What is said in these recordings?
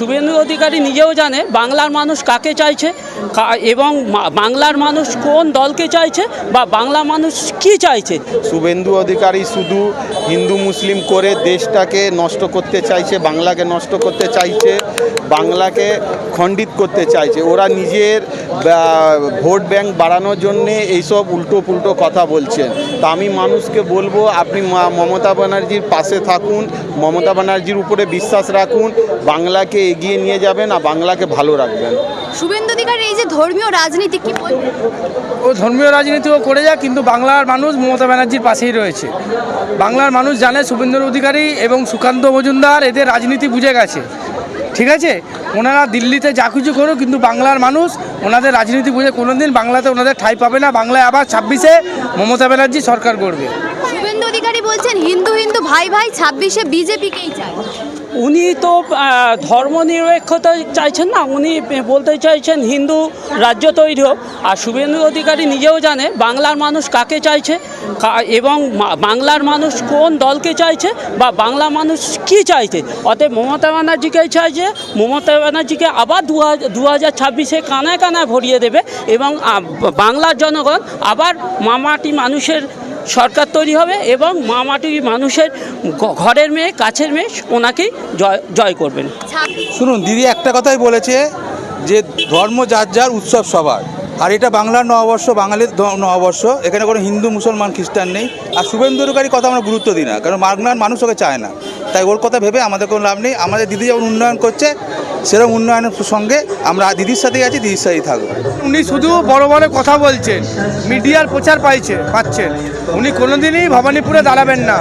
শুভেন্দু অধিকারী নিজেও জানে বাংলার মানুষ কাকে চাইছে এবং বাংলার মানুষ কোন দলকে চাইছে বা বাংলা মানুষ কি চাইছে। শুভেন্দু অধিকারী শুধু হিন্দু মুসলিম করে দেশটাকে নষ্ট করতে চাইছে, বাংলাকে নষ্ট করতে চাইছে, বাংলাকে খণ্ডিত করতে চাইছে। ওরা নিজের ভোট ব্যাংক বাড়ানোর জন্যে এইসব উল্টো পুল্টো কথা বলছেন তা আমি মানুষকে বলব, আপনি মমতা ব্যানার্জির পাশে থাকুন, মমতা ব্যানার্জির উপরে বিশ্বাস রাখুন, বাংলাকে এগিয়ে নিয়ে যাবেন আর বাংলাকে ভালো রাখবেন। শুভেন্দু অধিকারী এই যে ধর্মীয় রাজনীতি কি ও ধর্মীয় রাজনীতিও করে যাক কিন্তু বাংলার মানুষ মমতা ব্যানার্জির পাশেই রয়েছে। বাংলার মানুষ জানে শুভেন্দু অধিকারী এবং সুকান্ত মজুমদার এদের রাজনীতি বুঝে গেছে। ঠিক আছে? ওনারা দিল্লিতে যা কিছু করুক কিন্তু বাংলার মানুষ ওনাদের রাজনীতি বুঝে কোনোদিন বাংলাতে ওনাদের ঠাই পাবে না। বাংলায় আবার ছাব্বিশে মমতা ব্যানার্জি সরকার করবে অধিকারী বলছেন হিন্দু হিন্দু ভাই ভাই ছাব্বিশে বিজেপিকেই চায় উনি তো আহ, ধর্মনিরপেক্ষতা চাইছেন না উনি বলতে চাইছেন হিন্দু রাজ্য তৈরি হোক। আর শুভেন্দু অধিকারী নিজেও জানে বাংলার মানুষ কাকে চাইছে এবং বাংলার মানুষ কোন দলকে চাইছে বা বাংলা মানুষ কি চাইছে। অতএব মমতা ব্যানার্জিকেই চাইছে মমতা ব্যানার্জিকে আবার দু হাজার ছাব্বিশে কানায় কানায় ভরিয়ে দেবে এবং বাংলার জনগণ আবার মামাটি মানুষের সরকার তৈরি হবে এবং মা মামাটি মানুষের ঘরের মেয়ে, কাছের মেয়ে ওনাকেই জয় জয় করবেন। শুনুন, দিদি একটা কথাই বলেছে যে ধর্ম যার যার উৎসব সবার। আর এটা বাংলার নববর্ষ, বাঙালির নববর্ষ। এখানে কোনো হিন্দু, মুসলমান, খ্রিস্টান নেই। আর শুভেন্দু কথা আমরা গুরুত্ব দিই না, কারণ বাংলার মানুষ ওকে চায় না। তাই ওর কথা ভেবে আমাদের কোনো লাভ নেই। আমাদের দিদি যেমন উন্নয়ন করছে সেরকম উন্নয়নের সঙ্গে আমরা দিদির সাথেই আছি দিদির সাথেই থাকব। উনি শুধু বড় বড় কথা বলছেন মিডিয়ার প্রচার পাইছে পাচ্ছেন। উনি কোনোদিনই ভবানীপুরে দাঁড়াবেন না।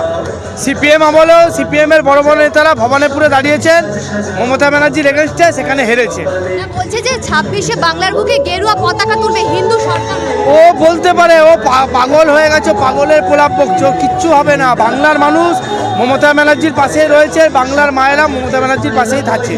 সিপিএম আমলেও সিপিএমের বড় বড় নেতারা ভবানীপুরে দাঁড়িয়েছেন মমতা ব্যানার্জির এগেনস্টে সেখানে হেরেছে। বলছে যে ছাব্বিশে বাংলার বুকে গেরুয়া পতাকা তুলবে হিন্দু সরকার ও বলতে পারে ও পা- পাগল হয়ে গেছে পাগলের প্রলাপ বকছে কিচ্ছু হবে না। বাংলার মানুষ মমতা ব্যানার্জির পাশেই রয়েছে বাংলার মায়েরা মমতা ব্যানার্জির পাশেই থাকছে।